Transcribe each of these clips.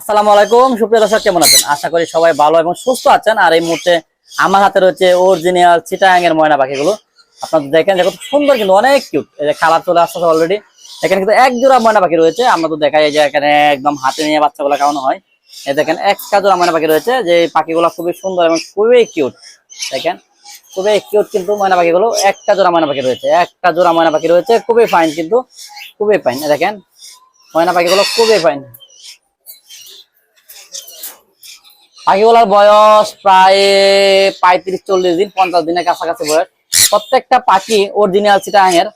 আসসালামু আলাইকুম, সুপ্রিয় দর্শক, কেমন আছেন? আশা করি সবাই ভালো এবং সুস্থ আছেন। আর এই মুহূর্তে আমার হাতে রয়েছে অরিজিনাল চিটাং এর ময়না পাখিগুলো। আপনারা দেখেন, দেখো সুন্দর কিন্তু অনেক কিউট এই যে কালার চলে আসছে অলরেডি এখানে কিন্তু এক জোড়া ময়না পাখি রয়েছে। আমরা তো দেখাই যে এখানে একদম হাতে নিয়ে বাচ্চাগুলো কেমন হয়। এই দেখেন একটা জোড়া ময়না পাখি রয়েছে। যে পাখিগুলো খুবই সুন্দর এবং খুবই কিউট দেখেন, খুবই কিউট কিন্তু ময়না পাখিগুলো। একটা জোড়া ময়না পাখি রয়েছে। একটা জোড়া ময়না পাখি রয়েছে। খুবই ফাইন কিন্তু। খুবই ফাইন দেখেন, ময়না পাখিগুলো খুবই ফাইন পাখিগুলার বয়স প্রায় পঁয়ত্রিশ, চল্লিশ দিন, পঞ্চাশ দিনের কাছাকাছি বয়স। প্রত্যেকটা পাখি অরিজিনাল চিটাঙের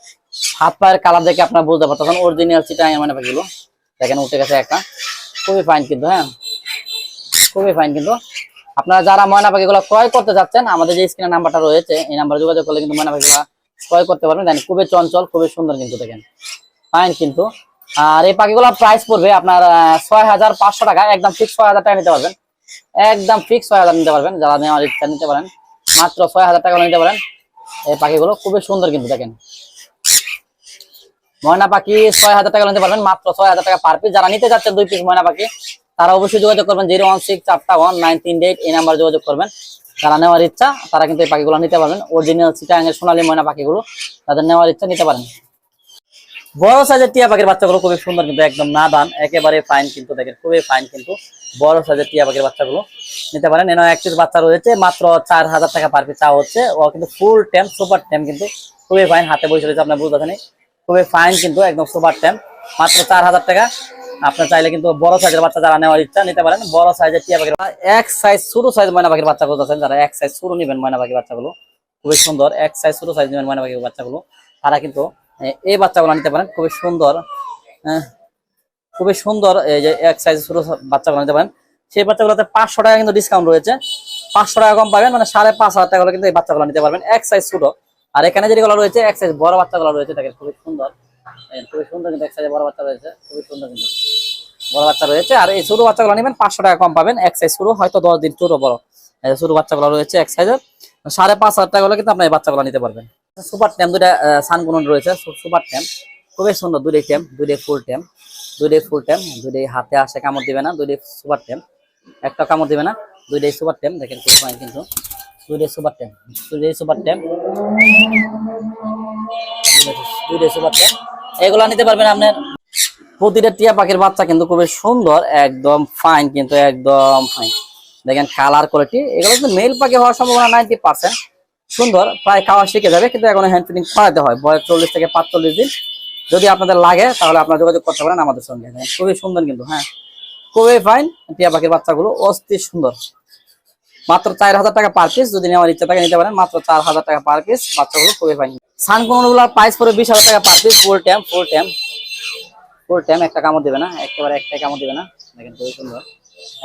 হাত পায়ের কালার দেখে আপনার বুঝতে পারতেছেন। অরিজিনাল চিটাঙের মানে পাখিগুলো। দেখেন, উঠে গেছে একটা। খুবই ফাইন কিন্তু হ্যাঁ? খুবই ফাইন কিন্তু। আপনারা যারা ময়না পাখিগুলো ক্রয় করতে যাচ্ছেন, আমাদের যে স্ক্রিনের নাম্বারটা রয়েছে, এই নাম্বারে যোগাযোগ করলে কিন্তু ময়না পাখিগুলো ক্রয় করতে পারবেন। দেখেন, খুবই চঞ্চল, খুবই সুন্দর কিন্তু, দেখেন। ফাইন কিন্তু। আর এই পাখিগুলোর প্রাইস পড়বে আপনার ছয় হাজার পাঁচশো টাকা। একদম ঠিক ছয় হাজার টাকা নিতে পারবেন। একদম ফিক্স ছয় হাজার নিতে পারবেন, যারা নেওয়ার ইচ্ছা নিতে পারেন। মাত্র ছয় হাজার টাকা নিতে পারেন। এই পাখিগুলো খুবই সুন্দর কিন্তু দেখেন। ময়না পাখি ছয় হাজার টাকা নিতে পারবেন, মাত্র ছয় হাজার টাকা পার পিস যারা নিতে চাচ্ছেন দুই পিস ময়না পাখি, তারা অবশ্যই যোগাযোগ করবেন জিরো ওয়ান সিক্স চারটা ওয়ান নাইন তিন এইট, এই নাম্বার যোগাযোগ করবেন। যারা নেওয়ার ইচ্ছা, তারা কিন্তু এই পাখিগুলো নিতে পারবেন। অরিজিনাল চিটাঙের সোনালী ময়না পাখিগুলো, তাদের নেওয়ার ইচ্ছা নিতে পারেন। বড় সাইজের টিয়া পাখির বাচ্চাগুলো খুবই সুন্দর কিন্তু একদম না দান একেবারে ফাইন কিন্তু দেখেন, খুবই ফাইন কিন্তু বড় সাইজের টিয়া পাখির বাচ্চাগুলো। নিতে পারেন এনে এক বাচ্চা রয়েছে, মাত্র চার হাজার টাকা পার পিস চা হচ্ছে। ও কিন্তু ফুল টেম সুপার টেম কিন্তু খুবই ফাইন হাতে বসে রয়েছে, আপনার বুঝতে খুবই ফাইন কিন্তু, একদম সুপার টেম মাত্র চার হাজার টাকা। আপনার চাইলে কিন্তু বড় সাইজের বাচ্চা যারা নেওয়ার ইচ্ছা, নিতে পারেন। বড় সাইজের টিয়া পাখির এক সাইজ ছোট সাইজ ময়না পাখির বাচ্চাগুলো আছেন যারা, এক সাইজ ছোট নেবেন ময়না পাখির বাচ্চাগুলো। খুবই সুন্দর, এক সাইজ ছোট সাইজ নেবেন ময়না পাখির বাচ্চাগুলো। তারা কিন্তু এই বাচ্চাগুলো নিতে পারেন খুবই সুন্দর আহ, খুবই সুন্দর এই যে এক সাইজ ছোট বাচ্চাগুলো নিতে পারেন। সেই বাচ্চাগুলোতে পাঁচশো টাকা কিন্তু ডিসকাউন্ট রয়েছে। পাঁচশো টাকা কম পাবেন মানে সাড়ে পাঁচ হাজার টাকা কিন্তু এই বাচ্চাগুলো নিতে পারবেন। এক সাইজ ছোট। আর এখানে যেগুলো রয়েছে এক সাইজ বড় বাচ্চাগুলো রয়েছে দেখেন খুবই সুন্দর। খুবই সুন্দর কিন্তু এক সাইজে বড় বাচ্চা রয়েছে খুবই সুন্দর কিন্তু বড় বাচ্চা রয়েছে। আর এই ছোট বাচ্চাগুলো নেবেন পাঁচশো টাকা কম পাবেন এক সাইজ শুরু হয়তো দশ দিন ছোট বড়। ছোট বাচ্চাগুলো রয়েছে এক সাইজের সাড়ে পাঁচ হাজার টাকা হলে কিন্তু আপনার এই বাচ্চাগুলো নিতে পারবেন। সুপার ট্যাম দুটা সানগুন রয়েছে সুপার ট্যাম খুবই সুন্দর দুটোই ট্যাম দুটোই ফুল ট্যাম দুটোই ফুল ট্যাম দুটোই হাতে আসে কামড় দিবে না দুটোই সুপার ট্যাম একটা কামড় দিবে না, দুইটাই সুপার ট্যাম দেখেন খুব ফাইন কিন্তু। দুইটাই সুপার ট্যাম দুইটাই সুপার ট্যাম দুইটাই সুপার ট্যাম এগুলো নিতে পারবেন আপনার। প্রতিটা টিয়া পাখির বাচ্চা কিন্তু খুবই সুন্দর, একদম ফাইন কিন্তু, একদম ফাইন দেখেন কালার কোয়ালিটি এগুলো কিন্তু মেল পাখি হওয়ার সম্ভাবনা নাইনটি পার্সেন্ট সুন্দর, প্রায় খাওয়া শিখে যাবে, কিন্তু এখন হ্যান্ড ফিডিং করাতে হয়। বয়স চল্লিশ থেকে পাঁচচল্লিশ দিন। যদি আপনাদের লাগে, তাহলে আপনারা যোগাযোগ করতে পারেন আমাদের সঙ্গে। খুবই সুন্দর কিন্তু হ্যাঁ। খুবই ফাইন টিয়া পাখির বাচ্চাগুলো অস্থির সুন্দর। মাত্র চার হাজার টাকা পার পিস যদি নেওয়ার ইচ্ছা থাকে নিতে পারেন, মাত্র চার হাজার টাকা পার পিস বাচ্চাগুলো খুবই ফাইন সানকোনগুলোর প্রাইস পড়ে বিশ হাজার টাকা পার পিস ফুল ট্যাম ফুল ট্যাম ফুল ট্যাম একটা কামড় দিবে না, একেবারে একটা কামড় দিবে না। দেখেন, খুবই সুন্দর।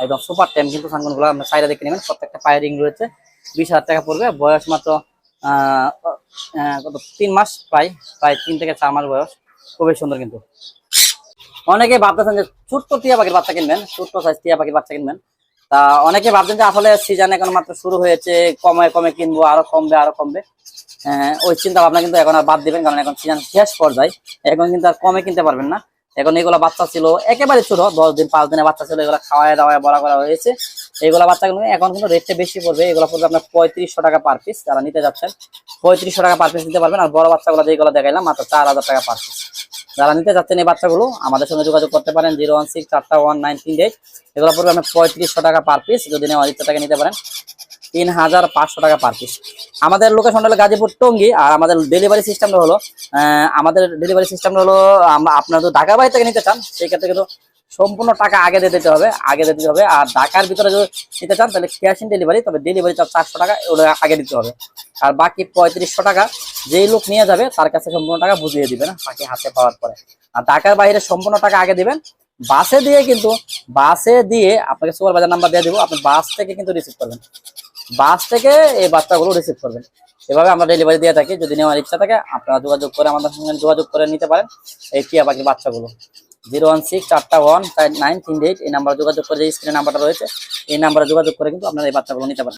একদম সুপার ট্যাম কিন্তু সানগুলো আপনার সাইডে দেখে নেবেন, প্রত্যেকটা পায়ে রিং রয়েছে। বিশ হাজার টাকা পড়বে। বয়স মাত্র তিন মাস প্রায় প্রায় তিন থেকে চার মাস বয়স। খুবই সুন্দর কিন্তু। অনেকে ভাবতেছেন যে ছোট্ট টিয়া পাখির বাচ্চা কিনবেন ছোট্ট সাইজ টিয়া পাখির বাচ্চা কিনবেন। তা অনেকে ভাবছেন যে আসলে সিজন এখন মাত্র শুরু হয়েছে কমে কমে কিনবো আরও কমবে আরও কমবে। আহ, ওই চিন্তা ভাবনা কিন্তু এখন আর বাদ দিবেন কারণ এখন সিজন শেষ পর্যায়ে। এখন কিন্তু আর কমে কিনতে পারবেন না। এখন এগুলো বাচ্চা ছিল একেবারে ছোট দশ দিন পাঁচ দিনের বাচ্চা ছিল এগুলো খাওয়ায় দাওয়ায় বড় করা হয়েছে। এগুলো বাচ্চাগুলো এখন কিন্তু রেটটা বেশি পড়বে। এগুলো পড়বে আপনার পঁয়ত্রিশশো টাকা পার পিস যারা নিতে যাচ্ছেন। পঁয়ত্রিশশো টাকা পার পিস নিতে পারবেন। আর বড় বাচ্চাগুলো যেগুলো দেখাইলাম, মাত্র চার হাজার টাকা পার পিস যারা নিতে যাচ্ছেন এই বাচ্চাগুলো, আমাদের সঙ্গে যোগাযোগ করতে পারেন জিরো ওয়ান সিক্স চারটা ওয়ান নাইন তিন এইট। এগুলো পড়বে আপনার পঁয়ত্রিশশো টাকা পার পিস যদি নেওয়ার ইচ্ছা টাকা নিতে পারেন। তিন হাজার পাঁচশো টাকা পার পিস আমাদের লোকেশন হলো গাজীপুর টঙ্গি। আর আমাদের ডেলিভারি সিস্টেমটা হলো আমাদের ডেলিভারি সিস্টেমটা হলো আপনার যদি ঢাকার বাড়ি থেকে নিতে চান, সেই ক্ষেত্রে কিন্তু সম্পূর্ণ টাকা আগে দিয়ে দিতে হবে, আগে দিয়ে দিতে হবে। আর ঢাকার ভিতরে যদি নিতে চান, তাহলে ক্যাশ ইন ডেলিভারি তবে ডেলিভারি চার্জ চারশো টাকা ওটা আগে দিতে হবে। আর বাকি পঁয়ত্রিশশো টাকা যেই লোক নিয়ে যাবে, তার কাছে সম্পূর্ণ টাকা বুঝিয়ে দিবে না বাকি হাতে পাওয়ার পরে। আর ঢাকার বাইরে সম্পূর্ণ টাকা আগে দিবেন। বাসে দিয়ে কিন্তু, বাসে দিয়ে আপনাকে সুপার বাজার নাম্বার দিয়ে দিব, আপনি বাস থেকে কিন্তু রিসিভ করবেন। বাস থেকে এই বাচ্চাগুলো রিসিভ করবেন। এভাবে আমরা ডেলিভারি দিয়ে থাকি। যদি নেওয়ার ইচ্ছা থাকে, আপনারা যোগাযোগ করে আমাদের সঙ্গে যোগাযোগ করে নিতে পারেন, এই টিয়া পাখির বাচ্চাগুলো। জিরো ওয়ান সিক্স, চারটা ওয়ান নাইন তিন এইট এই নাম্বারে যোগাযোগ করে যে স্ক্রিনের নাম্বারটা রয়েছে, এই নাম্বারে যোগাযোগ করে কিন্তু আপনারা এই বাচ্চাগুলো নিতে পারেন